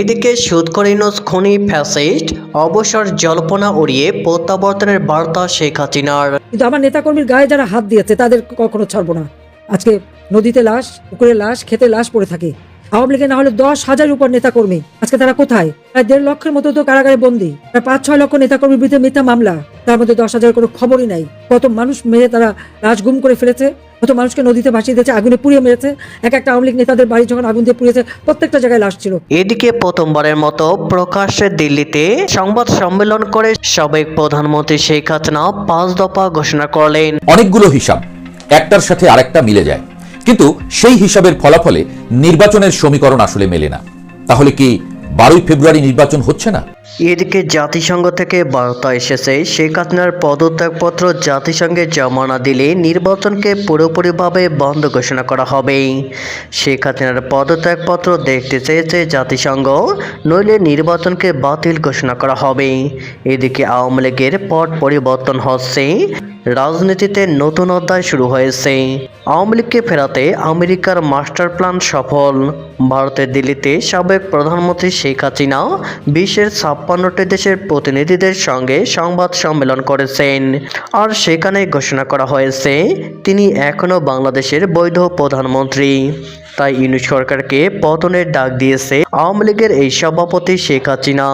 এদিকে সুদকরিনুস খনি ফ্যাসিস্ট অবসর জল্পনা উড়িয়ে প্রত্যাবর্তনের বার্তা শেখ হাসিনার। কিন্তু আমার নেতাকর্মীর গায়ে যারা হাত দিয়েছে, তাদের কখনো ছাড়বো না। আজকে নদীতে লাশ, পুকুরে লাশ খেতে লাশ পড়ে থাকে। আওয়ামী লীগের না হলে দশ হাজার উপর নেতাকর্মী। আজকে তারা কোথায়? প্রায় দেড় লক্ষের মতো তো কারাগারে বন্দী। প্রায় পাঁচ, ছয় লক্ষ নেতাকর্মীর বিরুদ্ধে মিথ্যা মামলা। তার মধ্যে দশ হাজার কোনো খবরই নাই। কত মানুষ মেরে তারা লাশ গুম করে ফেলেছে? কত মানুষকে নদীতে ভাসিয়ে দিয়েছে আগুনে পুড়িয়ে মেরেছে। এক একটা আওয়ামী লীগ নেতাদের বাড়ি যখন আগুন দিয়ে পুড়িয়েছে প্রত্যেকটা জায়গায় লাশ ছিল। এদিকে প্রথমবারের মতো প্রকাশ্যে দিল্লিতে সংবাদ সম্মেলন করে সাবেক প্রধানমন্ত্রী শেখ হাসিনা পাঁচ দফা ঘোষণা করলেন। অনেকগুলো হিসাব একটার সাথে আরেকটা মিলে যায়। কিন্তু সেই হিসাবের ফলাফলে নির্বাচনের সমীকরণ আসলে মেলে না। তাহলে কি বারোই ফেব্রুয়ারি নির্বাচন হচ্ছে না? এদিকে জাতিসংঘ থেকে বার্তা এসেছে শেখ হাসিনার পদত্যাগপত্র জাতিসংঘে জমা না দিলে নির্বাচনকে পুরোপুরিভাবে বন্ধ ঘোষণা করা হবে। শেখ হাসিনার পদত্যাগপত্র দেখতে চেয়েছে জাতিসংঘ, নইলে নির্বাচনকে বাতিল ঘোষণা করা হবে। এদিকে আওয়ামী লীগের পট পরিবর্তন হচ্ছে, রাজনীতিতে নতুন অধ্যায় শুরু হয়েছে। আওয়ামী লীগকে ফেরাতে আমেরিকার মাস্টার প্ল্যান সফল। ভারতের দিল্লিতে সাবেক প্রধানমন্ত্রী শেখ হাসিনা, বিশ্বের ছাপ্পান্নটি দেশের প্রতিনিধিদের সঙ্গে সংবাদ সম্মেলন করেছেন। আর সেখানে ঘোষণা করা হয়েছে, তিনি এখনও বাংলাদেশের বৈধ প্রধানমন্ত্রী। তাই ইউনিট সরকারকে পতনের ডাক দিয়েছে আওয়ামী লীগের এই সভাপতি শেখ হাসিনা।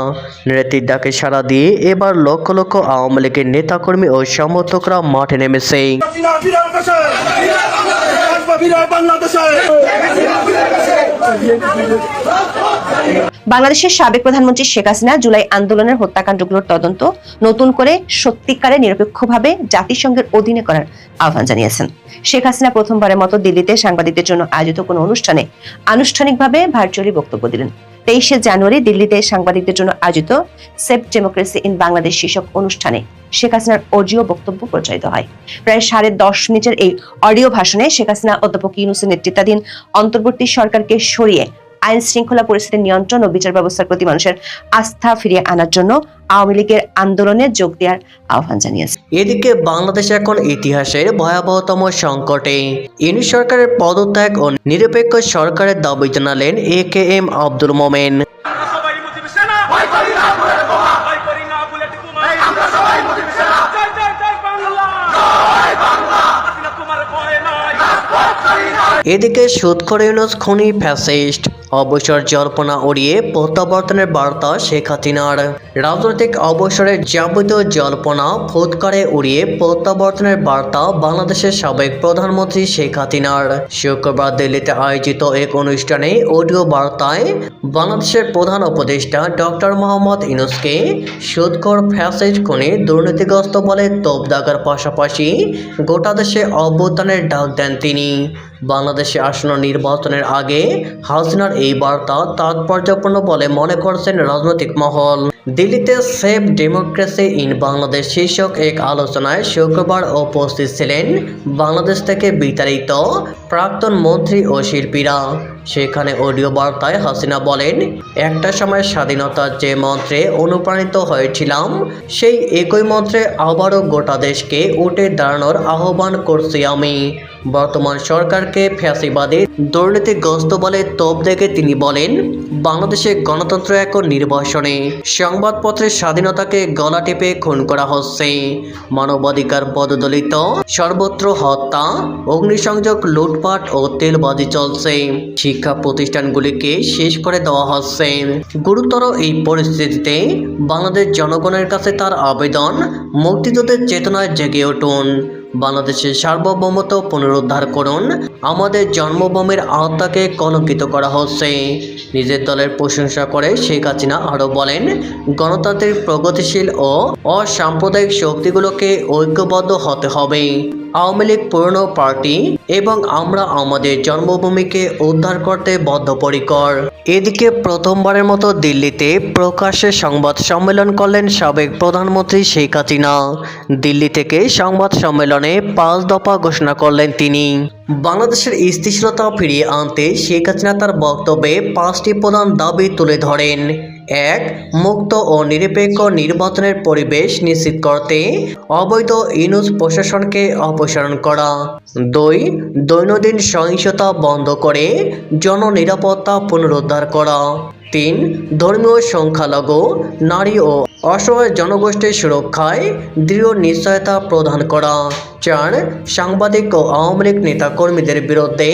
নেত্রীর ডাকে সাড়া দিয়ে এবার লক্ষ লক্ষ আওয়ামী লীগের নেতাকর্মী ও সমর্থকরা মাঠে নেমেছে। বাংলাদেশের সাবেক প্রধানমন্ত্রী শেখ হাসিনা জুলাই আন্দোলনের হত্যাকাণ্ডগুলোর তদন্ত নতুন করে সত্যিকারে নিরপেক্ষভাবে জাতিসংঘের অধীনে করার আহ্বান জানিয়েছেন। শেখ হাসিনা প্রথমবারের মতো দিল্লিতে সাংবাদিকদের জন্য আয়োজিত কোনো অনুষ্ঠানে আনুষ্ঠানিকভাবে ভার্চুয়ালি বক্তব্য দিলেন। তেইশে জানুয়ারি দিল্লিতে সাংবাদিকদের জন্য আয়োজিত সেফ ডেমোক্রেসি ইন বাংলাদেশ শীর্ষক অনুষ্ঠানে শেখ হাসিনার অডিও বক্তব্য প্রচারিত হয়। প্রায় সাড়ে দশ মিনিটের এই অডিও ভাষণে শেখ হাসিনা অধ্যাপক ইউনুসের নেতৃত্বাধীন অন্তর্বর্তী সরকারকে সরিয়ে আইন শৃঙ্খলা পরিস্থিতির নিয়ন্ত্রণ ও বিচার ব্যবস্থার প্রতি মানুষের আস্থা ফিরিয়ে আনার জন্য আওয়ামী লীগের আন্দোলনে যোগ দেওয়ার আহ্বান জানিয়েছে। এদিকে বাংলাদেশ এখন ইতিহাসের ভয়াবহতম সংকটে। ইউনিট সরকারের পদত্যাগ ও নিরপেক্ষ সরকারের দাবি জানালেন এ কে এম আব্দুল মোমেন। এদিকে সুদখোর ইউনুস খনি ফ্যাসিস্ট। অবসর জল্পনা উড়িয়ে প্রত্যাবর্তনের বার্তা শেখ হাসিনার। রাজনৈতিক অবসরের যাবতীয় জল্পনা ফুৎকারে উড়িয়ে প্রত্যাবর্তনের বার্তা বাংলাদেশের সাবেক প্রধানমন্ত্রী শেখ হাসিনার। শুক্রবার দিল্লিতে আয়োজিত এক অনুষ্ঠানে অডিও বার্তায় বাংলাদেশের প্রধান উপদেষ্টা ডক্টর মোহাম্মদ ইনুসকে সুদখোর ফ্যাসেজ খনি দুর্নীতিগ্রস্ত বলে তোপ দাগার পাশাপাশি গোটা দেশে অভ্যুত্থানের ডাক দেন তিনি। বাংলাদেশে আসন্ন নির্বাচনের আগে হাসিনার এই বার্তা তাৎপর্যপূর্ণ বলে মনে করছেন রাজনৈতিক মহল। দিল্লিতে সেফ ডেমোক্রেসি ইন বাংলাদেশ শীর্ষক এক আলোচনায় শুক্রবার উপস্থিত ছিলেন বাংলাদেশ থেকে বিতাড়িত প্রাক্তন মন্ত্রী ও শিল্পীরা। সেখানে অডিও বার্তায় হাসিনা বলেন, একটা সময় স্বাধীনতার যে মন্ত্রে অনুপ্রাণিত হয়েছিলাম, সেই একই মন্ত্রে আবারও গোটা দেশকে উঠে দাঁড়ানোর আহ্বান করছি আমি। বর্তমান সরকারকে ফ্যাসিবাদী দুর্নীতিগ্রস্ত বলে তোপ দেখে তিনি বলেন, বাংলাদেশে গণতন্ত্র এখন নির্বাসনে। সংবাদপত্রের স্বাধীনতাকে গলা টেপে খুন করা হচ্ছে। মানবাধিকার পদদলিত, সর্বত্র হত্যা, অগ্নিসংযোগ, লুটপাট ও তেলবাজি চলছে। শিক্ষা প্রতিষ্ঠানগুলিকে শেষ করে দেওয়া হচ্ছে। গুরুতর এই পরিস্থিতিতে বাংলাদেশ জনগণের কাছে তার আবেদন, মুক্তিযুদ্ধের চেতনায় জেগে উঠুন। বাংলাদেশের সার্বভৌমত্ব পুনরুদ্ধার করুন। আমাদের জন্মভূমির আত্মাকে কলঙ্কিত করা হচ্ছে। নিজের দলের প্রশংসা করে শেখ হাসিনা আরও বলেন, গণতান্ত্রিক, প্রগতিশীল ও অসাম্প্রদায়িক শক্তিগুলোকে ঐক্যবদ্ধ হতে হবে। আওয়ামী লীগ পুরনো পার্টি এবং আমরা আমাদের জন্মভূমিকে উদ্ধার করতে বদ্ধপরিকর। এদিকে প্রথমবারের মতো দিল্লিতে প্রকাশ্যে সংবাদ সম্মেলন করলেন সাবেক প্রধানমন্ত্রী শেখ হাসিনা। দিল্লি থেকে সংবাদ সম্মেলনে পাঁচ দফা ঘোষণা করলেন তিনি। বাংলাদেশের স্থিতিশীলতা ফিরিয়ে আনতে শেখ হাসিনা তার বক্তব্যে পাঁচটি প্রধান দাবি তুলে ধরেন। এক, মুক্ত ও নিরপেক্ষ নির্বাচনের পরিবেশ নিশ্চিত করতে অবৈধ ইনুস প্রশাসনকে অপসারণ করা। দুই, দৈনন্দিন সহিংসতা বন্ধ করে জননিরাপত্তা পুনরুদ্ধার করা। তিন, ধর্মীয় সংখ্যালঘু, নারী ও অসহায় জনগোষ্ঠীর সুরক্ষায় দৃঢ় নিশ্চয়তা প্রদান করা। চার, সাংবাদিক ও আওয়ামী লীগ নেতাকর্মীদের বিরুদ্ধে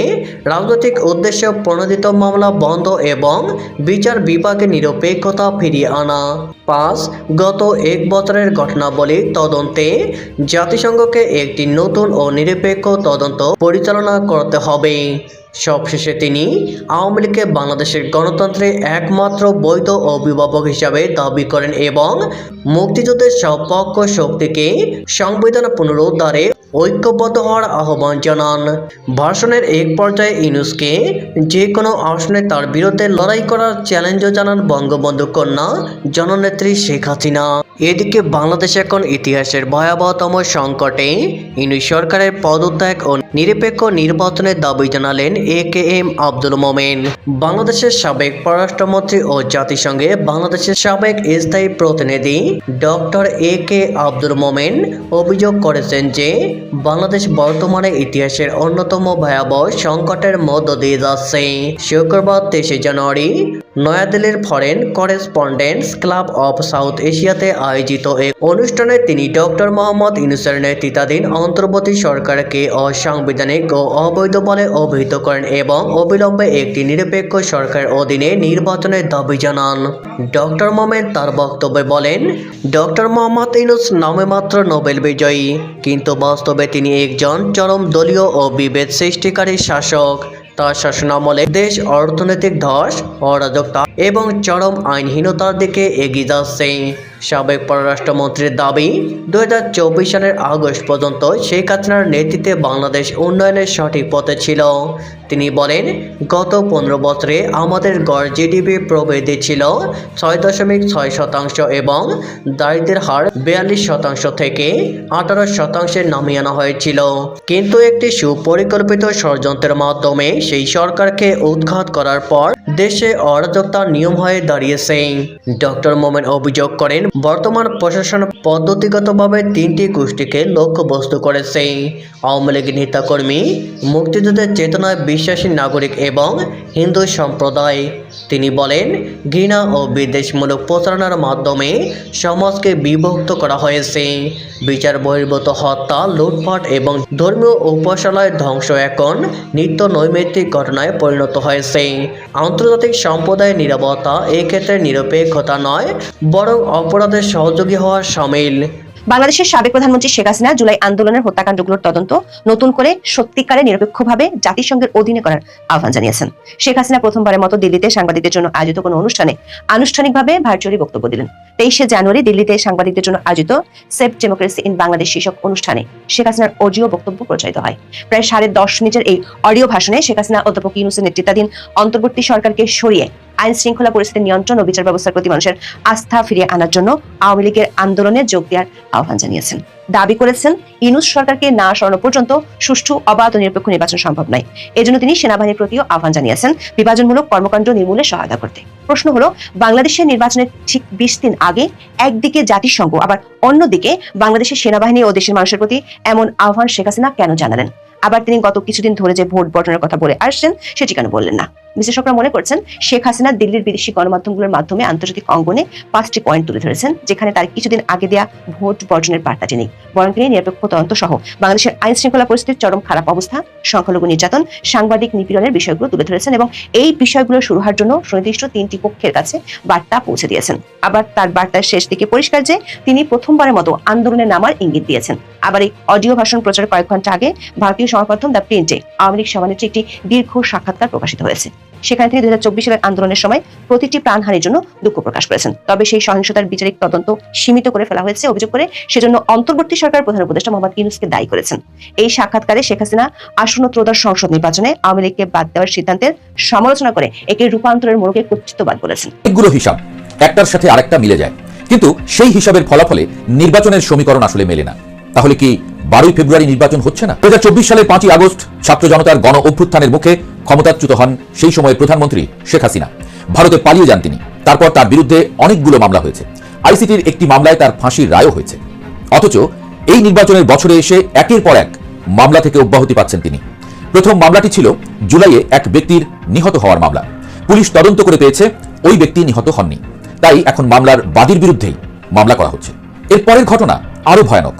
রাজনৈতিক উদ্দেশ্যে প্রণোদিত মামলা বন্ধ এবং বিচার বিভাগে নিরপেক্ষতা ফিরিয়ে আনা। পাঁচ, গত এক বছরের ঘটনাবলী তদন্তে জাতিসংঘকে একটি নতুন ও নিরপেক্ষ তদন্ত পরিচালনা করতে হবে। সবশেষে তিনি আওয়ামী লীগকে বাংলাদেশের গণতন্ত্রে একমাত্র বৈধ অভিভাবক হিসাবে দাবি করেন এবং মুক্তিযুদ্ধের সব পক্ষ শক্তিকে সংবিধান পুনরুদ্ধারে ঐক্যবদ্ধ হওয়ার আহ্বান জানান। ভাষণের এক পর্যায়ে ইনুসকে যে কোনো আসনে তার বিরুদ্ধে লড়াই করার চ্যালেঞ্জও জানান বঙ্গবন্ধু কন্যা জননেত্রী শেখ হাসিনা। এদিকে বাংলাদেশ এখন ইতিহাসের ভয়াবহতম সংকটে ইনু সরকারের পদত্যাগ ও নিরপেক্ষ নির্বাচনের দাবি জানালেন এ কে এম আব্দুল মোমেন বাংলাদেশের সাবেক পররাষ্ট্রমন্ত্রী ও জাতিসংঘে বাংলাদেশের সাবেক স্থায়ী প্রতিনিধি ডক্টর এ কে আব্দুল মোমেন অভিযোগ করেছেন যে বাংলাদেশ বর্তমানে ইতিহাসের অন্যতম ভয়াবহ সংকটের মধ্য দিয়ে যাচ্ছে। শুক্রবার তেইশে জানুয়ারি নয়াদিল্লির foreign correspondents club of South এশিয়াতে আয়োজিত এক অনুষ্ঠানে তিনি ডক্টর মোহাম্মদ ইউনুসের নেতৃত্বাধীন অন্তর্বর্তী সরকারকে অসাংবিধানিক ও অবৈধ বলে অভিহিত করেন এবং অবিলম্বে একটি নিরপেক্ষ সরকারের অধীনে নির্বাচনের দাবি জানান। ডক্টর মোমেন তার বক্তব্যে বলেন, ডক্টর মোহাম্মদ ইনুস নামে মাত্র নোবেল বিজয়ী, কিন্তু বাস্তবে তিনি একজন চরম দলীয় ও বিভেদ সৃষ্টিকারী শাসক। তার শাসনামলে দেশ অর্থনৈতিক ধস অরাজকতা এবং চরম আইনহীনতার দিকে এগিয়ে যাচ্ছে। সাবেক পররাষ্ট্রমন্ত্রীর দাবি দুহাজার চব্বিশ সালের আগস্ট পর্যন্ত শেখ হাসিনার নেতৃত্বে বাংলাদেশ উন্নয়নের সঠিক পথে ছিল। তিনি বলেন, গত পনেরো বছরে আমাদের গড় জিডিপি প্রবৃদ্ধি ছিল ছয় দশমিক ছয় শতাংশ এবং দারিদ্রের হার বিয়াল্লিশ শতাংশ থেকে আঠারো শতাংশে নামিয়ে আনা হয়েছিল। কিন্তু একটি সুপরিকল্পিত ষড়যন্ত্রের মাধ্যমে সেই সরকারকে উৎখাত করার পর দেশে অরাজকতার নিয়ম হয়ে দাঁড়িয়েছে। ডক্টর মোমেন অভিযোগ করেন, বর্তমান প্রশাসন পদ্ধতিগতভাবে তিনটি গোষ্ঠীকে লক্ষ্যবস্তু করেছে। আওয়ামী লীগ নেতাকর্মী, মুক্তিযুদ্ধের চেতনায় বিশ্বাসী নাগরিক এবং হিন্দু সম্প্রদায়। তিনি বলেন, ঘৃণা ও বিদ্বেষমূলক প্রচারণার মাধ্যমে সমাজকে বিভক্ত করা হয়েছে। বিচার বহির্ভূত হত্যা, লুটপাট এবং ধর্মীয় উপাসনায় ধ্বংস এখন নিত্য নৈমিত্তিক ঘটনায় পরিণত হয়েছে। আন্তর্জাতিক সম্প্রদায়ের নিরাপত্তা এক্ষেত্রে নিরপেক্ষতা নয়, বরং অপরাধের সহযোগী হওয়া সামিল। বাংলাদেশের সাবেক প্রধানমন্ত্রী শেখ হাসিনা জুলাই আন্দোলনের হত্যাকাণ্ডগুলোর তদন্ত নতুন করে সত্যিকারে নিরপেক্ষভাবে জাতিসংঘের অধীনে করার আহ্বান জানিয়েছেন। শেখ হাসিনা প্রথমবারের মতো দিল্লিতে সাংবাদিকদের জন্য আয়োজিত কোনো অনুষ্ঠানে আনুষ্ঠানিকভাবে ভার্চুয়ালি বক্তব্য দিলেন। তেইশে জানুয়ারি দিল্লিতে সাংবাদিকদের জন্য আয়োজিত সেফ ডেমোক্রেসি ইন বাংলাদেশ শীর্ষক অনুষ্ঠানে শেখ হাসিনার অডিও বক্তব্য প্রচারিত হয়। প্রায় সাড়ে দশ মিনিটের এই অডিও ভাষণে শেখ হাসিনা অধ্যাপক ইউনুসের নেতৃত্বাধীন অন্তর্বর্তী সরকারকে সরিয়ে আইন শৃঙ্খলা পরিস্থিতি নিয়ন্ত্রণ ও বিচার ব্যবস্থার প্রতি মানুষের আস্থা ফিরিয়ে আনার জন্য আওয়ামী লীগের আন্দোলনে যোগ দেওয়ার আহ্বান জানিয়েছেন। দাবি করেছেন, ইনুস সরকারকে না সরানো পর্যন্ত সুষ্ঠু, অবাধ ও নিরপেক্ষ নির্বাচন সম্ভব নয়। এজন্য তিনি সেনাবাহিনীর প্রতিও আহ্বান জানিয়েছেন বিভাজনমূলক কর্মকাণ্ড নির্মূলে সহায়তা করতে। প্রশ্ন হলো, বাংলাদেশের নির্বাচনের ঠিক বিশ দিন আগে একদিকে জাতিসংঘ, আবার অন্যদিকে বাংলাদেশের সেনাবাহিনী ও দেশের মানুষের প্রতি এমন আহ্বান শেখ হাসিনা কেন জানালেন? আবার তিনি গত কিছুদিন ধরে যে ভোট বর্জনের কথা বলে আসছেন, সেটি কেন বললেন না? বিশ্লেষকরা মনে করছেন, শেখ হাসিনা দিল্লির বিদেশি গণমাধ্যমগুলোর মাধ্যমে আন্তর্জাতিক অঙ্গনে পাঁচটি পয়েন্ট তুলে ধরেছেন, যেখানে তার কিছুদিন আগে দেয়া ভোট বর্জনের বার্তাটি নেই বরং তিনি নিরপেক্ষ তদন্ত সহ বাংলাদেশের আইন শৃঙ্খলা পরিস্থিতির চরম খারাপ অবস্থা, সংখ্যালঘু নির্যাতন, সাংবাদিক নিপীড়নের বিষয়গুলো তুলে ধরেছেন এবং এই বিষয়গুলো শুরু হওয়ার জন্য সুনির্দিষ্ট তিনটি পক্ষের কাছে বার্তা পৌঁছে দিয়েছেন। আবার তার বার্তার শেষ দিকে পরিষ্কার যে তিনি প্রথমবারের মতো আন্দোলনে নামার ইঙ্গিত দিয়েছেন। আবার এই অডিও ভাষণ প্রচার কয়েক ঘণ্টা আগে ভারতীয় সংবাদমাধ্যম দ্য প্রিন্টে আওয়ামী লীগ সভানেত্রী একটি দীর্ঘ সাক্ষাৎকার প্রকাশিত হয়েছে। সেখানে তিনি দুই সালের আন্দোলনের সময় প্রতিটি প্রাণহানির জন্য দুঃখ প্রকাশ করেছেন। তবে সেই সহিংসতার বিচারিক তদন্ত সীমিত করে ফেলা হয়েছে। অভিযোগ করে সেজন্য অন্তর্বর্তী সরকার প্রধান উপদেষ্টা মোহাম্মদ ইউনুসকে দায়ী করেছেন। এই সাক্ষাৎকারে শেখ হাসিনা আসন্ন ত্রয়োদশ সংসদ নির্বাচনে আওয়ামী লীগকে বাদ দেওয়ার সিদ্ধান্তের সমালোচনা করে একে রূপান্তরের মোড়কে কর্তৃত্ববাদ বলেছেন। অনেকগুলো হিসাব, একটার সাথে আরেকটা মিলে যায়। কিন্তু সেই হিসাবের ফলাফলে নির্বাচনের সমীকরণ আসলে মেলে না। তাহলে কি বারোই ফেব্রুয়ারি নির্বাচন হচ্ছে না। দু সালের পাঁচই আগস্ট ছাত্র জনতার গণ অভ্যুত্থানের মুখে ক্ষমতাচ্যুত হন সেই সময় প্রধানমন্ত্রী শেখ হাসিনা। ভারতে পালিয়ে যান তিনি। তারপর তার বিরুদ্ধে অনেকগুলো মামলা হয়েছে। আইসিটির একটি মামলায় তার ফাঁসির রায়ও হয়েছে। অথচ এই নির্বাচনের বছরে এসে একের পর এক মামলা থেকে অব্যাহতি পাচ্ছেন তিনি। প্রথম মামলাটি ছিল জুলাইয়ে এক ব্যক্তির নিহত হওয়ার মামলা। পুলিশ তদন্ত করে পেয়েছে ওই ব্যক্তি নিহত হননি। তাই এখন মামলার বাদীর বিরুদ্ধেই মামলা করা হচ্ছে। এর পরের ঘটনা আরও ভয়ানক।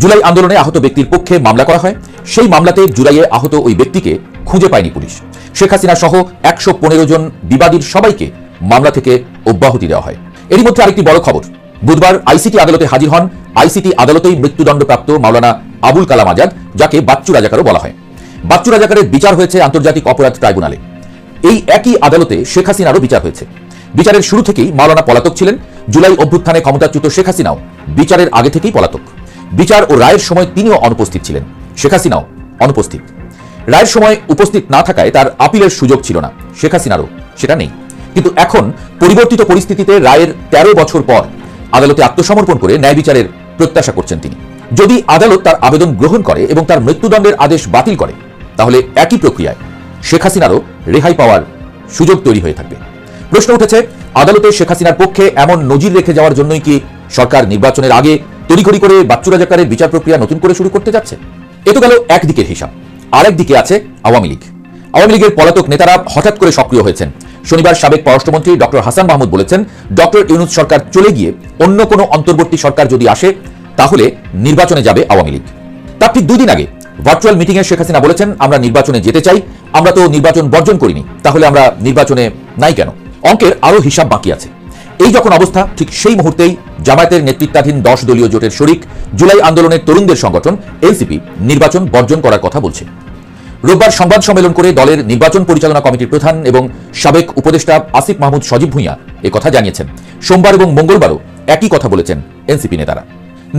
জুলাই আন্দোলনে আহত ব্যক্তির পক্ষে মামলা করা হয়। সেই মামলাতে জুলাইয়ে আহত ওই ব্যক্তিকে খুঁজে পায়নি পুলিশ। শেখ হাসিনা সহ একশো পনেরো জন বিবাদীর সবাইকে মামলা থেকে অব্যাহতি দেওয়া হয়। এরই মধ্যে আরেকটি বড় খবর। বুধবার আইসিটি আদালতে হাজির হন। আইসিটি আদালতেই মৃত্যুদণ্ডপ্রাপ্ত মাওলানা আবুল কালাম আজাদ, যাকে বাচ্চু রাজাকারও বলা হয়। বাচ্চু রাজাকারের বিচার হয়েছে আন্তর্জাতিক অপরাধ ট্রাইব্যুনালে। এই একই আদালতে শেখ হাসিনারও বিচার হয়েছে। বিচারের শুরু থেকেই মাওলানা পলাতক ছিলেন। জুলাই অভ্যুত্থানে ক্ষমতাচ্যুত শেখ হাসিনাও বিচারের আগে থেকেই পলাতক। বিচার ও রায়ের সময় তিনিও অনুপস্থিত ছিলেন। শেখ হাসিনাও অনুপস্থিত। রায়ের সময় উপস্থিত না থাকায় তার আপিলের সুযোগ ছিল না। শেখ হাসিনারও সেটা নেই। কিন্তু এখন পরিবর্তিত পরিস্থিতিতে রায়ের ১৩ বছর পর আদালতে আত্মসমর্পণ করে ন্যায় বিচারের প্রত্যাশা করছেন তিনি। যদি আদালত তার আবেদন গ্রহণ করে এবং তার মৃত্যুদণ্ডের আদেশ বাতিল করে, তাহলে একই প্রক্রিয়ায় শেখ হাসিনারও রেহাই পাওয়ার সুযোগ তৈরি হয়ে থাকবে। প্রশ্ন উঠেছে, আদালতে শেখ হাসিনার পক্ষে এমন নজির রেখে যাওয়ার জন্যই কি সরকার নির্বাচনের আগে তড়িঘড়ি করে বাচ্চু রাজাকারের বিচার প্রক্রিয়া নতুন করে শুরু করতে যাচ্ছে। এ তো গেল একদিকের হিসাব। আরেক দিকে আছে আওয়ামী লীগ। আওয়ামী লীগের পলাতক নেতারা হঠাৎ করে সক্রিয় হয়েছেন। শনিবার সাবেক পররাষ্ট্রমন্ত্রী ডক্টর হাসান মাহমুদ বলেছেন ডক্টর ইউনুস সরকার চলে গিয়ে অন্য কোনো অন্তর্বর্তী সরকার যদি আসে, তাহলে নির্বাচনে যাবে আওয়ামী লীগ। তার ঠিক দুদিন আগে ভার্চুয়াল মিটিংয়ে শেখ হাসিনা বলেছেন, আমরা নির্বাচনে যেতে চাই, আমরা তো নির্বাচন বর্জন করিনি, তাহলে আমরা নির্বাচনে নাই কেন? অঙ্কের আরও হিসাব বাকি আছে। এই যখন অবস্থা, ঠিক সেই মুহূর্তেই জামায়াতের নেতৃত্বাধীন দশ দলীয় জোটের শরিক জুলাই আন্দোলনের তরুণদের সংগঠন এলসিপি নির্বাচন বর্জন করার কথা বলছে। রোববার সংবাদ সম্মেলন করে দলের নির্বাচন পরিচালনা কমিটির প্রধান এবং সাবেক উপদেষ্টা আসিফ মাহমুদ সজীব ভুঁইয়া কথা জানিয়েছেন। সোমবার এবং মঙ্গলবারও একই কথা বলেছেন এনসিপি নেতারা।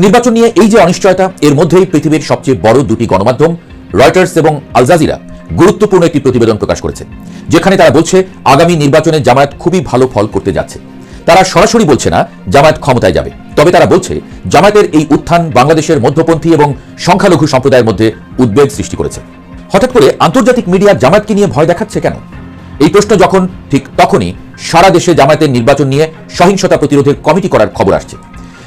নির্বাচন নিয়ে এই যে অনিশ্চয়তা, এর মধ্যেই পৃথিবীর সবচেয়ে বড় দুটি গণমাধ্যম, রয়টার্স এবং আলজাজিরা গুরুত্বপূর্ণ একটি প্রতিবেদন প্রকাশ করেছে, যেখানে তারা বলছে, আগামী নির্বাচনে জামায়াত খুবই ভালো ফল করতে যাচ্ছে। তারা সরাসরি বলছে না জামায়াত ক্ষমতায় যাবে। তবে তারা বলছে, জামায়াতের এই উত্থান বাংলাদেশের মধ্যপন্থী এবং সংখ্যালঘু সম্প্রদায়ের মধ্যে উদ্বেগ সৃষ্টি করেছে। হঠাৎ করে আন্তর্জাতিক মিডিয়া জামায়াতকে নিয়ে ভয় দেখাচ্ছে কেন? এই প্রশ্ন যখন, ঠিক তখনই সারা দেশে জামায়াতের নির্বাচন নিয়ে সহিংসতা প্রতিরোধের কমিটি করার খবর আসছে।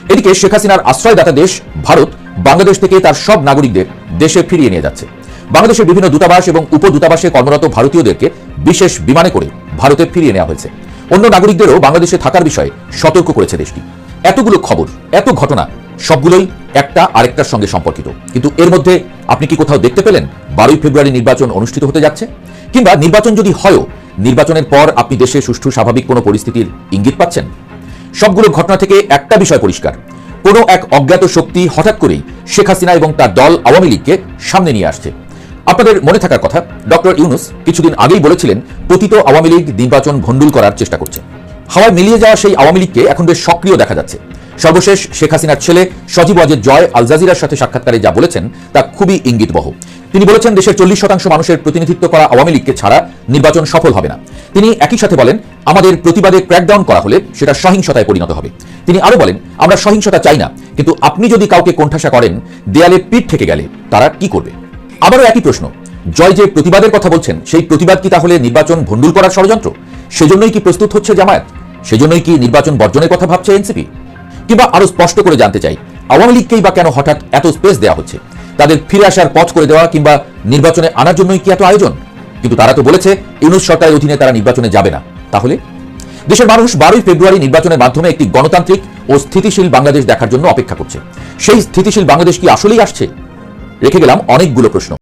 এদিকে শেখ হাসিনার আশ্রয়দাতা দেশ ভারত, বাংলাদেশ থেকে তার সব নাগরিকদের দেশে ফিরিয়ে নিয়ে যাচ্ছে। বাংলাদেশের বিভিন্ন দূতাবাস এবং উপদূতাবাসে কর্মরত ভারতীয়দেরকে বিশেষ বিমানে করে ভারতে ফিরিয়ে নেওয়া হয়েছে। অন্য নাগরিকদেরও বাংলাদেশে থাকার বিষয়ে সতর্ক করেছে দেশটি। এতগুলো খবর, এত ঘটনা, সবগুলোই একটা আরেকটার সঙ্গে সম্পর্কিত। কিন্তু এর মধ্যে আপনি কি কোথাও দেখতে পেলেন বারোই ফেব্রুয়ারি নির্বাচন অনুষ্ঠিত হতে যাচ্ছে? কিংবা নির্বাচন যদি হয়ও, নির্বাচনের পর আপনি দেশে সুষ্ঠু, স্বাভাবিক কোনো পরিস্থিতির ইঙ্গিত পাচ্ছেন? সবগুলো ঘটনা থেকে একটা বিষয় পরিষ্কার। কোনো এক অজ্ঞাত শক্তি হঠাৎ করেই শেখ হাসিনা এবং তার দল আওয়ামী লীগকে সামনে নিয়ে আসছে। আপনাদের মনে থাকার কথা, ডক্টর ইউনুস কিছুদিন আগেই বলেছিলেন, পতিত আওয়ামী লীগ নির্বাচন ভণ্ডুল করার চেষ্টা করছে। হাওয়ায় মিলিয়ে যাওয়া সেই আওয়ামী লীগকে এখন বেশ সক্রিয় দেখা যাচ্ছে। সর্বশেষ শেখ হাসিনার ছেলে সজীব ওয়াজেদ জয় আল জাজিরার সাথে সাক্ষাৎকারে যা বলেছেন, তা খুবই ইঙ্গিতবহ। তিনি বলেছেন, দেশের চল্লিশ শতাংশ মানুষের প্রতিনিধিত্ব করা আওয়ামী লীগকে ছাড়া নির্বাচন সফল হবে না। তিনি একই সাথে বলেন, আমাদের প্রতিবাদে ক্র্যাকডাউন করা হলে সেটা সহিংসতায় পরিণত হবে। তিনি আরও বলেন, আমরা সহিংসতা চাই না, কিন্তু আপনি যদি কাউকে কোণঠাসা করেন, দেয়ালে পিঠ থেকে গেলে তারা কি করবে? আবারও একই প্রশ্ন। জয় যে প্রতিবাদের কথা বলছেন, সেই প্রতিবাদ কি তাহলে নির্বাচন ভণ্ডুল করার ষড়যন্ত্র? সেজন্যই কি প্রস্তুত হচ্ছে জামায়াত? সেজন্যই কি নির্বাচন বর্জনের কথা ভাবছে এনসিপি? কিংবা আরও স্পষ্ট করে জানতে চাই, আওয়ামী লীগকেই বা কেন হঠাৎ এত স্পেস দেওয়া হচ্ছে? তাদের ফিরে আসার পথ করে দেওয়া কিংবা নির্বাচনে আনার জন্যই কি এত আয়োজন? কিন্তু তারা তো বলেছে, ইউনুস সরকারের অধীনে তারা নির্বাচনে যাবে না। তাহলে? দেশের মানুষ বারোই ফেব্রুয়ারি নির্বাচনের মাধ্যমে একটি গণতান্ত্রিক ও স্থিতিশীল বাংলাদেশ দেখার জন্য অপেক্ষা করছে। সেই স্থিতিশীল বাংলাদেশ কি আসলেই আসছে? রেখে গেলাম অনেকগুলো প্রশ্ন।